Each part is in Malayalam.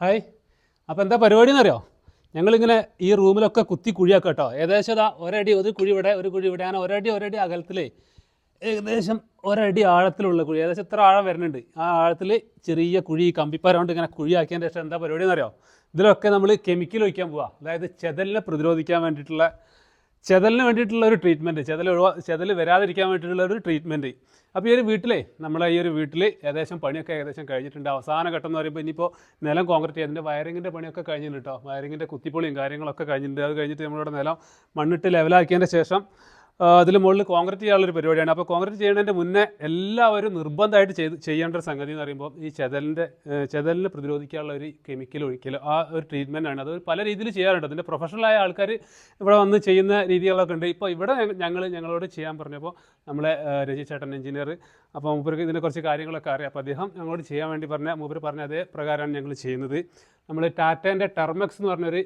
ഹായ്. അപ്പോൾ എന്താ പരിപാടി എന്നറിയോ ഞങ്ങളിങ്ങനെ ഈ റൂമിലൊക്കെ കുത്തി കുഴിയാക്കുക കേട്ടോ ഏകദേശം ഇതാ ഒരടി ഒരു കുഴി ഇവിടെ ഒരു കുഴി ഇവിടെ. അങ്ങനെ ഒരടി ഒരടി അകലത്തിൽ ഏകദേശം ഒരടി ആഴത്തിലുള്ള കുഴി. ഏകദേശം ഇത്ര ആഴം വരുന്നുണ്ട്? ആ ആഴത്തിൽ ചെറിയ കുഴി കൊണ്ട് ഇങ്ങനെ കുഴിയാക്കിയതിന്റെ ശേഷം എന്താ പരിപാടി എന്നറിയോ ഇതിലൊക്കെ നമ്മൾ കെമിക്കൽ ഒഴിക്കാൻ പോവാ. അതായത് ചെതലിനെ പ്രതിരോധിക്കാൻ വേണ്ടിയിട്ടുള്ള ചെതലിന് വേണ്ടിയിട്ടുള്ള ഒരു ട്രീറ്റ്മെന്റ് ചെതൽ ഒഴിവാ ചെതൽ വരാതിരിക്കാൻ വേണ്ടിയിട്ടുള്ള ഒരു ട്രീറ്റ്മെന്റ് അപ്പോൾ ഈ ഒരു വീട്ടിലെ നമ്മളെ ഈ ഒരു വീട്ടിൽ ഏകദേശം പണിയൊക്കെ ഏകദേശം കഴിഞ്ഞിട്ടുണ്ട്. അവസാന ഘട്ടം എന്ന് പറയുമ്പോൾ ഇനിയിപ്പോൾ നിലം കോൺക്രീറ്റ് ചെയ്തതിന്റെ വയറിങ്ങിന്റെ പണിയൊക്കെ കഴിഞ്ഞിട്ടുണ്ട് കേട്ടോ വയറിങ്ങിന്റെ കുത്തിപ്പൊളിയും കാര്യങ്ങളൊക്കെ കഴിഞ്ഞിട്ടുണ്ട്. അത് കഴിഞ്ഞിട്ട് നമ്മളിവിടെ നിലം മണ്ണിട്ട് ലെവലാക്കിയതിന്റെ ശേഷം അതിൽ മുകളിൽ കോൺക്രീറ്റ് ചെയ്യാനുള്ളൊരു പരിപാടിയാണ്. അപ്പോൾ കോൺക്രീറ്റ് ചെയ്യുന്നതിന്റെ മുന്നേ എല്ലാവരും നിർബന്ധമായിട്ട് ചെയ്ത് ചെയ്യേണ്ട ഒരു സംഗതി എന്ന് പറയുമ്പോൾ ഈ ചെതലിന്റെ ചെതലിനെ പ്രതിരോധിക്കാനുള്ള ഒരു കെമിക്കൽ ഒഴിക്കൽ ആ ഒരു ട്രീറ്റ്മെന്റ് ആണ്. അത് പല രീതിയിൽ ചെയ്യാറുണ്ട്. അതിന്റെ പ്രൊഫഷണലായ ആൾക്കാർ ഇവിടെ വന്ന് ചെയ്യുന്ന രീതികളൊക്കെ ഉണ്ട്. ഇപ്പോൾ ഇവിടെ ഞങ്ങൾ ഞങ്ങളോട് ചെയ്യാൻ പറഞ്ഞപ്പോൾ നമ്മളെ രജി ചേട്ടൻ എഞ്ചിനീയർ അപ്പോൾ മൂപ്പർക്ക് ഇതിനെ കുറച്ച് കാര്യങ്ങളൊക്കെ അറിയാം. അപ്പോൾ അദ്ദേഹം ഞങ്ങളോട് ചെയ്യാൻ വേണ്ടി പറഞ്ഞ മൂപ്പർ പറഞ്ഞ അതേ പ്രകാരമാണ് ഞങ്ങൾ ചെയ്യുന്നത്. നമ്മൾ ടാറ്റേന്റെ ടെർമെക്സ് എന്ന് പറഞ്ഞൊരു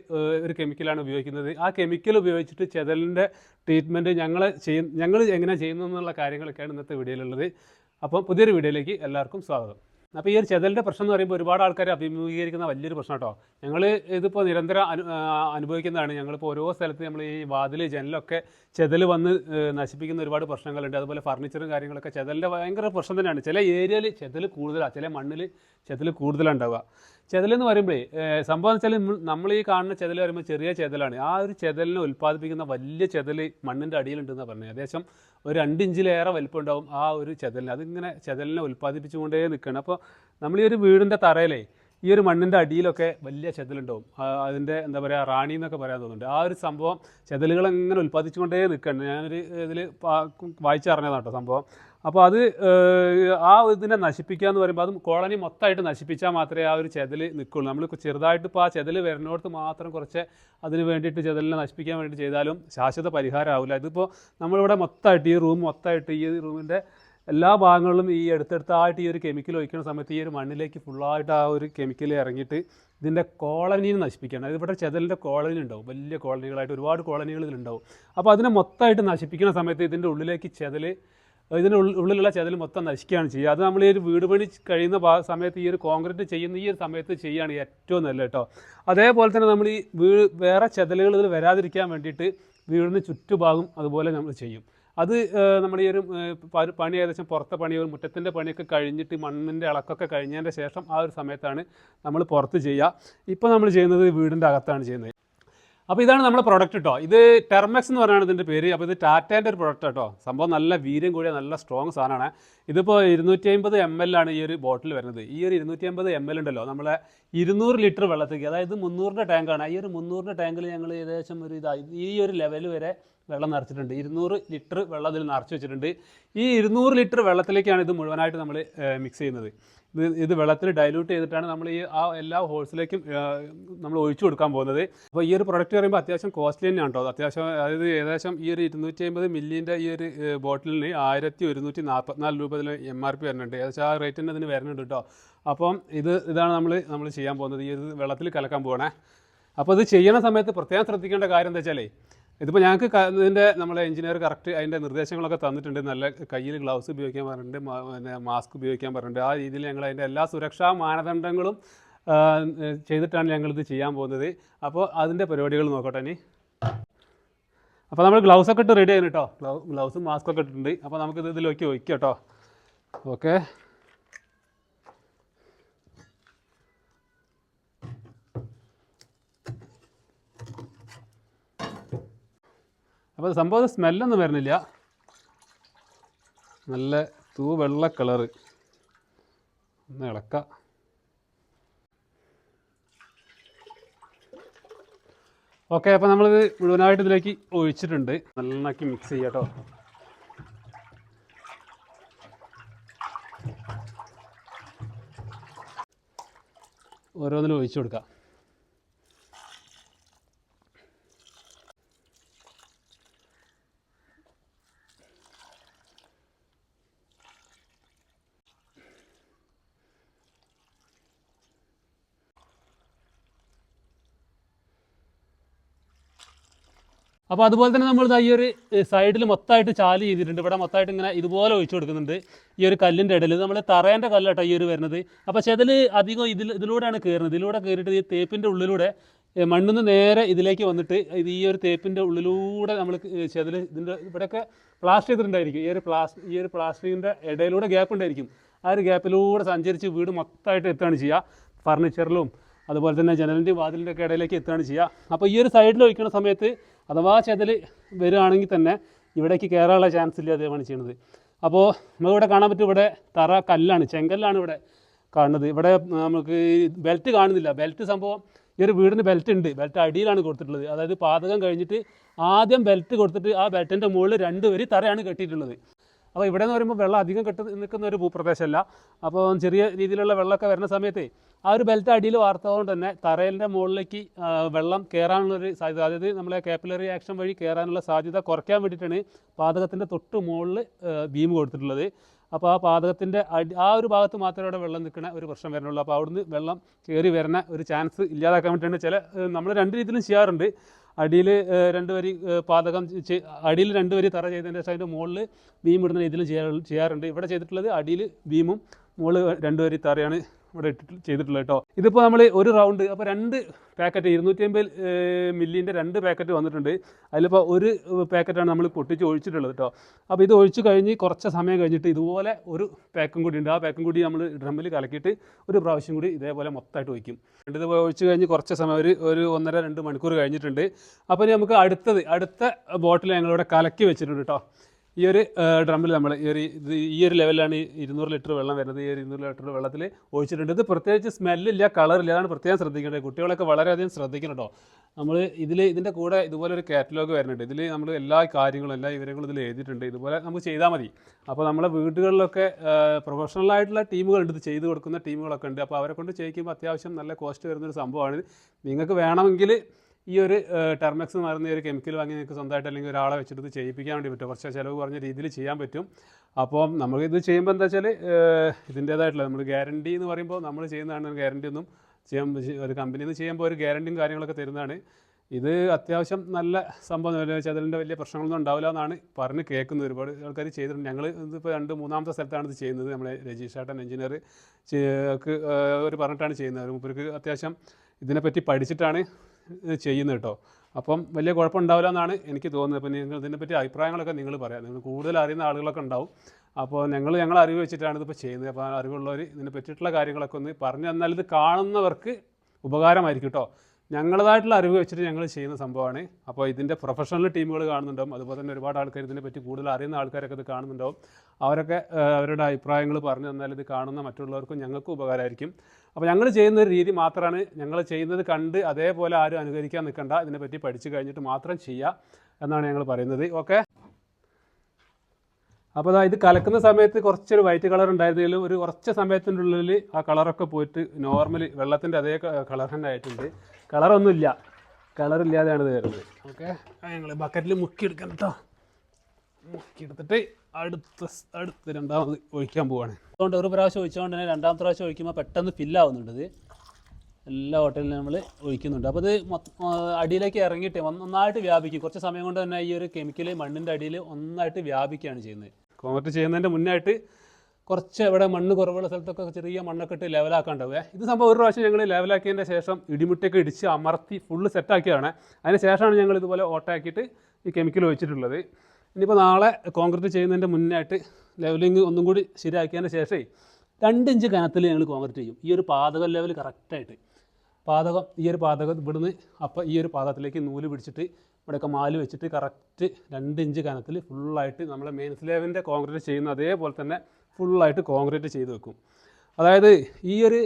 ഒരു കെമിക്കലാണ് ഉപയോഗിക്കുന്നത്. ആ കെമിക്കൽ ഉപയോഗിച്ചിട്ട് ചെതലിന്റെ ട്രീറ്റ്മെന്റ് ഞങ്ങൾ ചെയ്യ ഞങ്ങൾ എങ്ങനെ ചെയ്യുന്നു എന്നുള്ള കാര്യങ്ങളൊക്കെയാണ് ഇന്നത്തെ വീഡിയോയിലുള്ളത്. അപ്പോൾ പുതിയൊരു വീഡിയോയിലേക്ക് എല്ലാവർക്കും സ്വാഗതം. അപ്പോൾ ഈ ഒരു ചെതലിന്റെ പ്രശ്നം എന്ന് പറയുമ്പോൾ ഒരുപാട് ആൾക്കാർ അഭിമുഖീകരിക്കുന്ന വലിയൊരു പ്രശ്നം കേട്ടോ. ഞങ്ങൾ ഇതിപ്പോൾ നിരന്തരം അനു അനുഭവിക്കുന്നതാണ്. ഞങ്ങളിപ്പോൾ ഓരോ സ്ഥലത്ത് നമ്മൾ ഈ വാതിൽ ജനലൊക്കെ ചെതൽ വന്ന് നശിപ്പിക്കുന്ന ഒരുപാട് പ്രശ്നങ്ങളുണ്ട്. അതുപോലെ ഫർണിച്ചറും കാര്യങ്ങളൊക്കെ ചെതലിന്റെ ഭയങ്കര പ്രശ്നം തന്നെയാണ്. ചില ഏരിയയിൽ ചെതൽ കൂടുതലാണ്. ചില മണ്ണിൽ ചെതൽ കൂടുതലാണ് പറയുമ്പോൾ പറയുമ്പോഴേ സംഭവം വെച്ചാൽ നമ്മൾ ഈ കാണുന്ന ചെതൽ പറയുമ്പോൾ ചെറിയ ചെതലാണ്. ആ ഒരു ചെതലിനെ ഉൽപ്പാദിപ്പിക്കുന്ന വലിയ ചെതൽ മണ്ണിന്റെ അടിയിലുണ്ടെന്നാണ് പറഞ്ഞത്. ഏകദേശം ഒരു രണ്ട് ഇഞ്ചിലേറെ വലിപ്പം ഉണ്ടാവും ആ ഒരു ചെതലിന്. അതിങ്ങനെ ചെതലിനെ ഉൽപ്പാദിപ്പിച്ചുകൊണ്ടേ നിൽക്കുകയാണ് അപ്പോൾ നമ്മൾ ഈ ഒരു വീടിന്റെ തറയിലേ ഈ ഒരു മണ്ണിന്റെ അടിയിലൊക്കെ വലിയ ചെതലുണ്ടാവും. അതിന്റെ എന്താ പറയുക റാണി എന്നൊക്കെ പറയാൻ തോന്നുന്നുണ്ട്. ആ ഒരു സംഭവം ചെതലുകൾ ഇങ്ങനെ ഉൽപ്പാദിച്ചുകൊണ്ടേ നിൽക്കുകയാണ് ഞാനൊരു ഇതിൽ വായിച്ചറിഞ്ഞതാണ് കേട്ടോ സംഭവം. അപ്പോൾ അത് ആ ഇതിനെ നശിപ്പിക്കുക എന്ന് പറയുമ്പോൾ അത് കോളനി മൊത്തമായിട്ട് നശിപ്പിച്ചാൽ മാത്രമേ ആ ഒരു ചെതൽ നിൽക്കുള്ളൂ. നമ്മൾ ചെറുതായിട്ട് ഇപ്പോൾ ആ ചെതൽ വരുന്നിടത്ത് മാത്രം കുറച്ച് അതിന് വേണ്ടിയിട്ട് ചെതലിനെ നശിപ്പിക്കാൻ വേണ്ടി ചെയ്താലും ശാശ്വത പരിഹാരം ആവില്ല ഇതിപ്പോൾ നമ്മളിവിടെ മൊത്തമായിട്ട് ഈ റൂം മൊത്തമായിട്ട് ഈ റൂമിന്റെ എല്ലാ ഭാഗങ്ങളിലും ഈ അടുത്തടുത്തായിട്ട് ഈ ഒരു കെമിക്കൽ ഒഴിക്കുന്ന സമയത്ത് ഈ ഒരു മണ്ണിലേക്ക് ഫുള്ളായിട്ട് ആ ഒരു കെമിക്കൽ ഇറങ്ങിയിട്ട് ഇതിന്റെ കോളനീനെ നശിപ്പിക്കണം. അതായത് ഇവിടെ ചെതലിന്റെ കോളനി ഉണ്ടാവും. വലിയ കോളനികളായിട്ട് ഒരുപാട് കോളനികൾ ഇതിലുണ്ടാവും. അപ്പോൾ അതിനെ മൊത്തമായിട്ട് നശിപ്പിക്കുന്ന സമയത്ത് ഇതിന്റെ ഉള്ളിലേക്ക് ചെതൽ ഉള്ളിൽ ഉള്ളിലുള്ള ചെതൽ മൊത്തം നശിക്കുകയാണ് ചെയ്യുക. അത് നമ്മൾ ഈ ഒരു വീട് പണി കഴിയുന്ന സമയത്ത് ഈ ഒരു കോൺക്രീറ്റ് ചെയ്യുന്ന ഈ ഒരു സമയത്ത് ചെയ്യുകയാണ് ഏറ്റവും നല്ല കേട്ടോ. അതേപോലെ തന്നെ നമ്മൾ ഈ വീട് വേറെ ചെതലുകൾ ഇതിൽ വരാതിരിക്കാൻ വേണ്ടിയിട്ട് വീടിന് ചുറ്റുഭാഗം അതുപോലെ നമ്മൾ ചെയ്യും. അത് നമ്മൾ ഈ ഒരു പണി ഏകദേശം പുറത്തെ പണി ഒരു മുറ്റത്തിന്റെ പണിയൊക്കെ കഴിഞ്ഞിട്ട് മണ്ണിന്റെ ഇളക്കൊക്കെ കഴിഞ്ഞതിന്റെ ശേഷം ആ ഒരു സമയത്താണ് നമ്മൾ പുറത്ത് ചെയ്യുക. ഇപ്പോൾ നമ്മൾ ചെയ്യുന്നത് വീടിന്റെ അകത്താണ് ചെയ്യുന്നത്. അപ്പോൾ ഇതാണ് നമ്മുടെ പ്രൊഡക്റ്റ് കേട്ടോ ഇത് ടെർമെക്സ് എന്ന് പറയുന്നത് ഇതിന്റെ പേര്. അപ്പോൾ ഇത് ടാറ്റേന്റെ ഒരു പ്രൊഡക്റ്റ് കേട്ടോ സംഭവം നല്ല വീര്യം കൂടിയ നല്ല സ്ട്രോങ് സാധനമാണ്. ഇതിപ്പോൾ ഇരുന്നൂറ്റി അമ്പത് എം എൽ ആണ് ഈ ഒരു ബോട്ടിൽ വരുന്നത്. ഈ ഒരു ഇരുന്നൂറ്റി അമ്പത് എം എൽ ഉണ്ടല്ലോ. നമ്മളെ ഇരുന്നൂറ് ലിറ്റർ വെള്ളത്തേക്ക് അതായത് മുന്നൂറിന്റെ ടാങ്കാണ് ഈ ഒരു മുന്നൂറിന്റെ ടാങ്കിൽ ഞങ്ങൾ ഏകദേശം ഒരു ഇതായി ഈ ഒരു ലെവൽ വരെ വെള്ളം നിറച്ചിട്ടുണ്ട്. ഇരുന്നൂറ് ലിറ്റർ വെള്ളം അതിൽ നിറച്ച് വെച്ചിട്ടുണ്ട്. ഈ ഇരുന്നൂറ് ലിറ്റർ വെള്ളത്തിലേക്കാണ് ഇത് മുഴുവനായിട്ട് നമ്മൾ മിക്സ് ചെയ്യുന്നത്. ഇത് ഇത് വെള്ളത്തിൽ ഡൈല്യൂട്ട് ചെയ്തിട്ടാണ് നമ്മൾ ഈ ആ എല്ലാ ഹോൾസിലേക്കും നമ്മൾ ഒഴിച്ചു കൊടുക്കാൻ പോകുന്നത്. അപ്പോൾ ഈ ഒരു പ്രൊഡക്റ്റ് പറയുമ്പോൾ അത്യാവശ്യം കോസ്റ്റ്ലി തന്നെയാണ് കേട്ടോ അത്യാവശ്യം അതായത് ഏകദേശം ഈ ഒരു ഇരുന്നൂറ്റി അമ്പത് മില്ലിന്റെ ഈ ഒരു ബോട്ടിലിന് ആയിരത്തി ഒരുന്നൂറ്റി നാൽപ്പത്തിനാല് രൂപ ഇതിൽ എം ആർ പി വരുന്നുണ്ട്. ഏകദേശം ആ റേറ്റ് തന്നെ ഇതിന് വരുന്നുണ്ട് കേട്ടോ അപ്പം ഇത് ഇതാണ് നമ്മൾ നമ്മൾ ചെയ്യാൻ പോകുന്നത്. ഈ ഒരു വെള്ളത്തിൽ കലക്കാൻ പോകണേ അപ്പോൾ ഇത് ചെയ്യുന്ന സമയത്ത് പ്രത്യേകം ശ്രദ്ധിക്കേണ്ട കാര്യം എന്താ വെച്ചാലേ ഇതിപ്പോൾ ഞങ്ങൾക്ക് ഇതിന്റെ നമ്മളെ എഞ്ചിനീയർ കറക്റ്റ് അതിന്റെ നിർദ്ദേശങ്ങളൊക്കെ തന്നിട്ടുണ്ട്. നല്ല കയ്യിൽ ഗ്ലൗസ് ഉപയോഗിക്കാൻ പറഞ്ഞിട്ടുണ്ട്. പിന്നെ മാസ്ക് ഉപയോഗിക്കാൻ പറഞ്ഞിട്ടുണ്ട്. ആ രീതിയിൽ ഞങ്ങൾ അതിന്റെ എല്ലാ സുരക്ഷാ മാനദണ്ഡങ്ങളും ചെയ്തിട്ടാണ് ഞങ്ങളിത് ചെയ്യാൻ പോകുന്നത്. അപ്പോൾ അതിന്റെ പരിപാടികൾ നോക്കട്ടെ ഇനി. അപ്പോൾ നമ്മൾ ഗ്ലൗസ് ഒക്കെ ഇട്ട് റെഡി ആയിരുന്നു കേട്ടോ ഗ്ലൗസും മാസ്കും ഒക്കെ ഇട്ടിട്ടുണ്ട്. അപ്പോൾ നമുക്കിത് ഇതിലേക്ക് വയ്ക്കാം കേട്ടോ ഓക്കെ അപ്പോൾ സംഭവം സ്മെല്ലൊന്നും വരുന്നില്ല. നല്ല തൂ വെള്ള കളറ്. ഒന്ന് ഇളക്കാം. ഓക്കെ അപ്പോൾ നമ്മളിത് മുഴുവനായിട്ട് ഇതിലേക്ക് ഒഴിച്ചിട്ടുണ്ട്. നന്നാക്കി മിക്സ് ചെയ്യാം കേട്ടോ ഓരോന്നിലും ഒഴിച്ചു കൊടുക്കാം. അപ്പോൾ അതുപോലെ തന്നെ നമ്മൾ ഈ ഒരു സൈഡിൽ മൊത്തമായിട്ട് ചാൽ ചെയ്തിട്ടുണ്ട്. ഇവിടെ മൊത്തമായിട്ട് ഇങ്ങനെ ഇതുപോലെ ഒഴിച്ചു കൊടുക്കുന്നുണ്ട്. ഈ ഒരു കല്ലിന്റെ ഇടയിൽ നമ്മൾ തറേന്റെ കല്ലാട്ടോ ഈ ഒരു വരുന്നത്. അപ്പോൾ ചെതൽ അധികം ഇതിൽ ഇതിലൂടെയാണ് കയറുന്നത് ഇതിലൂടെ കയറിയിട്ട് ഈ തേപ്പിന്റെ ഉള്ളിലൂടെ മണ്ണിൽ മണ്ണിന്ന് നേരെ ഇതിലേക്ക് വന്നിട്ട് ഇത് ഈ ഒരു തേപ്പിന്റെ ഉള്ളിലൂടെ നമ്മൾ ചെതൽ ഇതിന്റെ ഇവിടെയൊക്കെ പ്ലാസ്റ്റർ ചെയ്തിട്ടുണ്ടായിരിക്കും. ഈ ഒരു പ്ലാസ് ഈ ഒരു പ്ലാസ്റ്റിക്കിന്റെ ഇടയിലൂടെ ഗ്യാപ്പ് ഉണ്ടായിരിക്കും. ആ ഒരു ഗ്യാപ്പിലൂടെ സഞ്ചരിച്ച് വീട് മൊത്തമായിട്ട് എത്തുകയാണ് ചെയ്യുക. ഫർണിച്ചറിലും അതുപോലെ തന്നെ ജനലിന്റെയും വാതിലിന്റെ ഒക്കെ ഇടയിലേക്ക് എത്തുകയാണ് ചെയ്യുക. അപ്പോൾ ഈ ഒരു സൈഡിൽ ഒഴിക്കുന്ന സമയത്ത് അഥവാ ചെതൽ വരികയാണെങ്കിൽ തന്നെ ഇവിടേക്ക് കയറാനുള്ള ചാൻസ് ഇല്ല അതേമാണ് ചെയ്യുന്നത്. അപ്പോൾ നമുക്കിവിടെ കാണാൻ പറ്റും ഇവിടെ തറ കല്ലാണ് ചെങ്കല്ലാണ് ഇവിടെ കാണുന്നത്. ഇവിടെ നമുക്ക് ബെൽറ്റ് കാണുന്നില്ല. ബെൽറ്റ് സംഭവം ഈ ഒരു വീടിന് ബെൽറ്റ് ഉണ്ട്. ബെൽറ്റ് അടിയിലാണ് കൊടുത്തിട്ടുള്ളത്. അതായത് പാതകം കഴിഞ്ഞിട്ട് ആദ്യം ബെൽറ്റ് കൊടുത്തിട്ട് ആ ബെൽറ്റിന്റെ മുകളിൽ രണ്ട് വരി തറയാണ് കെട്ടിയിട്ടുള്ളത്. അപ്പോൾ ഇവിടെ എന്ന് പറയുമ്പോൾ വെള്ളം അധികം കെട്ടി നിൽക്കുന്ന ഒരു ഭൂപ്രദേശമല്ല അപ്പോൾ ചെറിയ രീതിയിലുള്ള വെള്ളമൊക്കെ വരുന്ന സമയത്ത് ആ ഒരു ബെൽറ്റ് അടിയിൽ വാർത്തതുകൊണ്ട് തന്നെ തറയിലിന്റെ മുകളിലേക്ക് വെള്ളം കയറാനുള്ളൊരു സാധ്യത അതായത് നമ്മളെ കാപ്പിലറി ആക്ഷൻ വഴി കയറാനുള്ള സാധ്യത കുറയ്ക്കാൻ വേണ്ടിയിട്ടാണ് പാതകത്തിന്റെ തൊട്ട് മുകളിൽ ബീം കൊടുത്തിട്ടുള്ളത്. അപ്പോൾ ആ പാതകത്തിന്റെ അടി ആ ഒരു ഭാഗത്ത് മാത്രമേ അവിടെ വെള്ളം നിൽക്കുന്ന ഒരു പ്രശ്നം വരുന്നുള്ളൂ അപ്പോൾ അവിടുന്ന് വെള്ളം കയറി വരുന്ന ഒരു ചാൻസ് ഇല്ലാതാക്കാൻ വേണ്ടിയിട്ടാണ് ചില നമ്മൾ രണ്ട് രീതിയിലും ചെയ്യാറുണ്ട്. അടിയിൽ രണ്ട് വരി പാതകം അടിയിൽ രണ്ട് വരി തറ ചെയ്തതിന് ശേഷം അതിന്റെ മുകളിൽ ബീം ഇടുന്ന ചെയ്യാ ചെയ്യാറുണ്ട്. ഇവിടെ ചെയ്തിട്ടുള്ളത് അടിയിൽ ബീമും മുകളിൽ രണ്ട് വരി തറയാണ് ഇവിടെ ഇട്ടിട്ട് ചെയ്തിട്ടുള്ളത് കേട്ടോ. ഇതിപ്പോൾ നമ്മൾ ഒരു റൗണ്ട് അപ്പോൾ രണ്ട് പാക്കറ്റ് ഇരുന്നൂറ്റി അമ്പത് മില്ലിന്റെ രണ്ട് പാക്കറ്റ് വന്നിട്ടുണ്ട്. അതിലിപ്പോൾ ഒരു പാക്കറ്റാണ് നമ്മൾ പൊട്ടിച്ച് ഒഴിച്ചിട്ടുള്ളത് കേട്ടോ. അപ്പോൾ ഇത് ഒഴിച്ച് കഴിഞ്ഞ് കുറച്ച് സമയം കഴിഞ്ഞിട്ട് ഇതുപോലെ ഒരു പാക്കും കൂടി ഉണ്ട്. ആ പാക്കും കൂടി നമ്മൾ ഡ്രമ്മിൽ കലക്കിയിട്ട് ഒരു പ്രാവശ്യം കൂടി ഇതേപോലെ മൊത്തമായിട്ട് ഒഴിക്കും. ഇത് ഒഴിച്ച് കഴിഞ്ഞ് കുറച്ച് സമയം ഒരു ഒരു ഒന്നര രണ്ട് മണിക്കൂർ കഴിഞ്ഞിട്ടുണ്ട്. അപ്പോൾ നമുക്ക് അടുത്തത് അടുത്ത ബോട്ടിൽ ഞങ്ങളിവിടെ കലക്കി വെച്ചിട്ടുണ്ട് കേട്ടോ. ഈ ഒരു ഡ്രമ്മിൽ നമ്മൾ ഈ ഒരു ഇത് ഈ ഒരു ലെവലിലാണ് ഈ ഇരുന്നൂറ് ലിറ്റർ വെള്ളം വരുന്നത്. ഈ ഒരു ഇരുന്നൂറ് ലിറ്റർ വെള്ളത്തിൽ ഒഴിച്ചിട്ടുണ്ട്. ഇത് പ്രത്യേകിച്ച് സ്മെല്ലില്ല കളറില്ല അതാണ് പ്രത്യേകം ശ്രദ്ധിക്കേണ്ടത്. കുട്ടികളൊക്കെ വളരെയധികം ശ്രദ്ധിക്കണം കേട്ടോ. നമ്മൾ ഇതിൽ ഇതിന്റെ കൂടെ ഇതുപോലെ ഒരു കാറ്റലോഗ് വരുന്നുണ്ട്. ഇതിൽ നമ്മൾ എല്ലാ കാര്യങ്ങളും എല്ലാ വിവരങ്ങളും ഇതിൽ എഴുതിയിട്ടുണ്ട്. ഇതുപോലെ നമുക്ക് ചെയ്താൽ മതി. അപ്പോൾ നമ്മളെ വീടുകളിലൊക്കെ പ്രൊഫഷണൽ ആയിട്ടുള്ള ടീമുകളുണ്ട് ഇത് ചെയ്തു കൊടുക്കുന്ന ടീമുകളൊക്കെ ഉണ്ട്. അപ്പോൾ അവരെ കൊണ്ട് ചെയ്യിക്കുമ്പോൾ അത്യാവശ്യം നല്ല കോസ്റ്റ് വരുന്നൊരു സംഭവമാണ് നിങ്ങൾക്ക് വേണമെങ്കിൽ ഈ ഒരു ടെർമെക്സ് എന്ന് പറയുന്ന ഒരു കെമിക്കൽ വാങ്ങി നിങ്ങൾക്ക് സ്വന്തമായിട്ട് അല്ലെങ്കിൽ ഒരാളെ വെച്ചിട്ട് ചെയ്യിപ്പിക്കാൻ വേണ്ടി പറ്റും. കുറച്ച് ചിലവ് കുറഞ്ഞ രീതിയിൽ ചെയ്യാൻ പറ്റും. അപ്പോൾ നമ്മൾ ഇത് ചെയ്യുമ്പോൾ എന്താ വെച്ചാൽ ഇതിന്റേതായിട്ടുള്ള നമ്മൾ ഗ്യാരണ്ടി എന്ന് പറയുമ്പോൾ നമ്മൾ ചെയ്യുന്നതാണ് ഗ്യാരണ്ടി ഒന്നും ചെയ്യാൻ ഒരു കമ്പനി നിന്ന് ചെയ്യുമ്പോൾ ഒരു ഗ്യാരണ്ടിയും കാര്യങ്ങളൊക്കെ തരുന്നതാണ്. ഇത് അത്യാവശ്യം നല്ല സംഭവം ചതലിന്റെ വലിയ പ്രശ്നങ്ങളൊന്നും ഉണ്ടാവില്ല എന്നാണ് പറഞ്ഞ് കേൾക്കുന്നത്. ഒരുപാട് ആൾക്കാർ ചെയ്തിട്ടുണ്ട്. ഞങ്ങൾ ഇതിപ്പോൾ രണ്ട് മൂന്നാമത്തെ സ്ഥലത്താണ് ഇത് ചെയ്യുന്നത്. നമ്മളെ രജീഷ് ചേട്ടൻ എഞ്ചിനീയർ ഒരു പറഞ്ഞിട്ടാണ് ചെയ്യുന്നത്. മൂപ്പർക്ക് അത്യാവശ്യം ഇതിനെപ്പറ്റി പഠിച്ചിട്ടാണ് ചെയ്യുന്നത് കേട്ടോ. അപ്പം വലിയ കുഴപ്പമുണ്ടാവില്ല എന്നാണ് എനിക്ക് തോന്നുന്നത്. അപ്പം നിങ്ങൾ ഇതിനെപ്പറ്റി അഭിപ്രായങ്ങളൊക്കെ നിങ്ങൾ പറയാം. നിങ്ങൾ കൂടുതൽ അറിയുന്ന ആളുകളൊക്കെ ഉണ്ടാവും. അപ്പോൾ ഞങ്ങൾ ഞങ്ങൾ അറിവ് വെച്ചിട്ടാണ് ഇതിപ്പോൾ ചെയ്യുന്നത്. അപ്പോൾ അറിവുള്ളവർ ഇതിനെ പറ്റിയിട്ടുള്ള കാര്യങ്ങളൊക്കെ ഒന്ന് പറഞ്ഞു തന്നാൽ ഇത് കാണുന്നവർക്ക് ഉപകാരമായിരിക്കും കേട്ടോ. ഞങ്ങളതായിട്ടുള്ള അറിവ് വെച്ചിട്ട് ഞങ്ങൾ ചെയ്യുന്ന സംഭവമാണ്. അപ്പോൾ ഇതിന്റെ പ്രൊഫഷണൽ ടീമുകൾ കാണുന്നുണ്ടാവും. അതുപോലെ തന്നെ ഒരുപാട് ആൾക്കാർ ഇതിനെപ്പറ്റി കൂടുതൽ അറിയുന്ന ആൾക്കാരൊക്കെ ഇത് കാണുന്നുണ്ടാവും. അവരൊക്കെ അവരുടെ അഭിപ്രായങ്ങൾ പറഞ്ഞു തന്നാൽ ഇത് കാണുന്ന മറ്റുള്ളവർക്കും ഞങ്ങൾക്കും ഉപകാരമായിരിക്കും. അപ്പോൾ ഞങ്ങൾ ചെയ്യുന്ന ഒരു രീതി മാത്രമാണ് ഞങ്ങൾ ചെയ്യുന്നത് കണ്ട് അതേപോലെ ആരും അനുകരിക്കാൻ നിൽക്കണ്ട ഇതിനെപ്പറ്റി പഠിച്ചു കഴിഞ്ഞിട്ട് മാത്രം ചെയ്യുക എന്നാണ് ഞങ്ങൾ പറയുന്നത്. ഓക്കെ? അപ്പോൾ ഇത് കലക്കുന്ന സമയത്ത് കുറച്ചൊരു വൈറ്റ് കളർ ഉണ്ടായിരുന്നെങ്കിലും ഒരു കുറച്ച് സമയത്തിന്റെ ഉള്ളിൽ ആ കളറൊക്കെ പോയിട്ട് നോർമലി വെള്ളത്തിന്റെ അതേ കളർ തന്നെ ആയിട്ടുണ്ട്. കളറൊന്നുമില്ല. കളറില്ലാതെയാണ് ഇത് വരുന്നത്. ഓക്കെ? ഞങ്ങൾ ബക്കറ്റിൽ മുക്കി മുക്കിയെടുക്കാം കേട്ടോ മുക്കിയെടുത്തിട്ട് അടുത്ത അടുത്ത രണ്ടാമത് ഒഴിക്കാൻ പോവാണ്. അതുകൊണ്ട് ഒരു പ്രാവശ്യം ഒഴിച്ചുകൊണ്ട് തന്നെ രണ്ടാമത്തെ പ്രാവശ്യം ഒഴിക്കുമ്പോൾ പെട്ടെന്ന് ഫില്ലാവുന്നുണ്ട് എല്ലാ ഹോട്ടലിലും നമ്മൾ ഒഴിക്കുന്നുണ്ട്. അപ്പോൾ ഇത് അടിയിലേക്ക് ഇറങ്ങിയിട്ട് ഒന്നായിട്ട് വ്യാപിക്കും. കുറച്ച് സമയം കൊണ്ട് തന്നെ ഈ ഒരു കെമിക്കൽ മണ്ണിന്റെ അടിയിൽ ഒന്നായിട്ട് വ്യാപിക്കുകയാണ് ചെയ്യുന്നത്. കോൺക്രീറ്റ് ചെയ്യുന്നതിന്റെ മുന്നായിട്ട് കുറച്ച് ഇവിടെ മണ്ണ് കുറവുള്ള സ്ഥലത്തൊക്കെ ചെറിയ മണ്ണൊക്കെ ഇട്ട് ലെവലാക്കാണ്ടാവുക ഇത് സംഭവം ഒരു പ്രാവശ്യം ഞങ്ങൾ ലെവലാക്കിയതിന്റെ ശേഷം ഇടിമുട്ടൊക്കെ ഇടിച്ച് അമർത്തി ഫുള്ള് സെറ്റാക്കിയതാണ് അതിന് ശേഷമാണ് ഞങ്ങൾ ഇതുപോലെ ഓട്ടാക്കിയിട്ട് ഈ കെമിക്കൽ ഒഴിച്ചിട്ടുള്ളത്. ഇനിയിപ്പോൾ നാളെ കോൺക്രീറ്റ് ചെയ്യുന്നതിന്റെ മുന്നായിട്ട് ലെവലിങ് ഒന്നും കൂടി ശരിയാക്കിയതിന് ശേഷമേ രണ്ട് ഇഞ്ച് കനത്തിൽ ഞങ്ങൾ കോൺക്രീറ്റ് ചെയ്യും. ഈ ഒരു പാതകം ലെവൽ കറക്റ്റായിട്ട് പാതകം ഈ ഒരു പാതകം ഇവിടുന്ന് അപ്പോൾ ഈ ഒരു പാതകത്തിലേക്ക് നൂൽ പിടിച്ചിട്ട് ഇവിടെയൊക്കെ മാൽ വെച്ചിട്ട് കറക്റ്റ് രണ്ട് ഇഞ്ച് കനത്തിൽ ഫുള്ളായിട്ട് നമ്മളെ മെയിൻ സ്ലേവിന്റെ കോൺക്രീറ്റ് ചെയ്യുന്ന അതേപോലെ തന്നെ ഫുള്ളായിട്ട് കോൺക്രീറ്റ് ചെയ്ത് വെക്കും. അതായത് ഈ ഒരു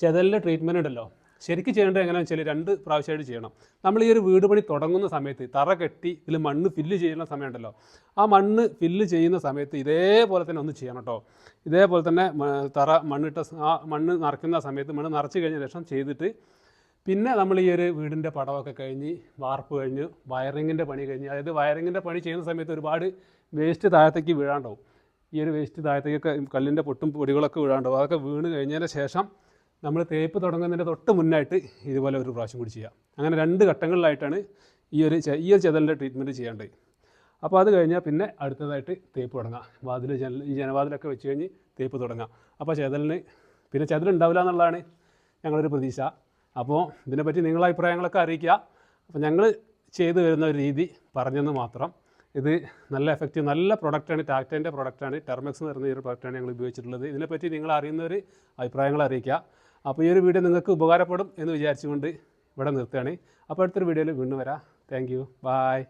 ചെതലിന്റെ ട്രീറ്റ്മെന്റ് ഉണ്ടല്ലോ. ശരിക്കും ചെയ്യേണ്ടത് എങ്ങനെയാണെന്ന് വെച്ചാൽ രണ്ട് പ്രാവശ്യമായിട്ട് ചെയ്യണം. നമ്മൾ ഈ ഒരു വീട് പണി തുടങ്ങുന്ന സമയത്ത് തറ കെട്ടി ഇതിൽ മണ്ണ് ഫില്ല് ചെയ്യുന്ന സമയമുണ്ടല്ലോ. ആ മണ്ണ് ഫില്ല് ചെയ്യുന്ന സമയത്ത് ഇതേപോലെ തന്നെ ഒന്ന് ചെയ്യണം കേട്ടോ ഇതേപോലെ തന്നെ തറ മണ്ണിട്ട ആ മണ്ണ് നിറയ്ക്കുന്ന സമയത്ത് മണ്ണ് നിറച്ച് കഴിഞ്ഞ ശേഷം ചെയ്തിട്ട് പിന്നെ നമ്മൾ ഈ ഒരു വീടിന്റെ പടമൊക്കെ കഴിഞ്ഞ് വാർപ്പ് കഴിഞ്ഞ് വയറിങ്ങിന്റെ പണി കഴിഞ്ഞ് അതായത് വയറിങ്ങിന്റെ പണി ചെയ്യുന്ന സമയത്ത് ഒരുപാട് വേസ്റ്റ് താഴത്തേക്ക് വീഴാണ്ടാവും. ഈ ഒരു വേസ്റ്റ് താഴത്തേക്കൊക്കെ കല്ലിന്റെ പൊട്ടും പൊടികളൊക്കെ വീഴാണ്ടാവും. അതൊക്കെ വീണ് കഴിഞ്ഞതിന് ശേഷം നമ്മൾ തേപ്പ് തുടങ്ങുന്നതിന്റെ തൊട്ട് മുന്നായിട്ട് ഇതുപോലെ ഒരു പ്രാവശ്യം കൂടി ചെയ്യാം. അങ്ങനെ രണ്ട് ഘട്ടങ്ങളിലായിട്ടാണ് ഈ ഒരു ഈ ഒരു ചെതലിന്റെ ട്രീറ്റ്മെന്റ് ചെയ്യേണ്ടത് അപ്പോൾ അത് കഴിഞ്ഞാൽ പിന്നെ അടുത്തതായിട്ട് തേപ്പ് തുടങ്ങാം. വാതിൽ ജനൽ ഈ ജനവാതിലൊക്കെ വെച്ച് കഴിഞ്ഞ് തേപ്പ് തുടങ്ങാം. അപ്പോൾ ചെതലിന് പിന്നെ ചെതലുണ്ടാവില്ല എന്നുള്ളതാണ് ഞങ്ങളൊരു പ്രതീക്ഷ. അപ്പോൾ ഇതിനെപ്പറ്റി നിങ്ങളുടെ അഭിപ്രായങ്ങളൊക്കെ അറിയിക്കുക. അപ്പോൾ ഞങ്ങൾ ചെയ്തു വരുന്ന ഒരു രീതി പറഞ്ഞെന്ന് മാത്രം. ഇത് നല്ല എഫക്റ്റീവ് നല്ല പ്രൊഡക്റ്റാണ് ടാക്ടേന്റെ പ്രൊഡക്റ്റാണ് ടെർമെക്സ് എന്ന് പറയുന്ന ഈ ഒരു പ്രൊഡക്റ്റാണ് ഞങ്ങൾ ഉപയോഗിച്ചിട്ടുള്ളത്. ഇതിനെപ്പറ്റി നിങ്ങൾ അറിയുന്നവർ അഭിപ്രായങ്ങൾ അറിയിക്കുക. അപ്പോൾ ഈ ഒരു വീഡിയോ നിങ്ങൾക്ക് ഉപകാരപ്പെടും എന്ന് വിചാരിച്ചുകൊണ്ട് ഇവിടെ നിർത്തുകയാണ്. അപ്പോൾ അടുത്തൊരു വീഡിയോയിൽ വീണ്ടും വരാം. Thank you bye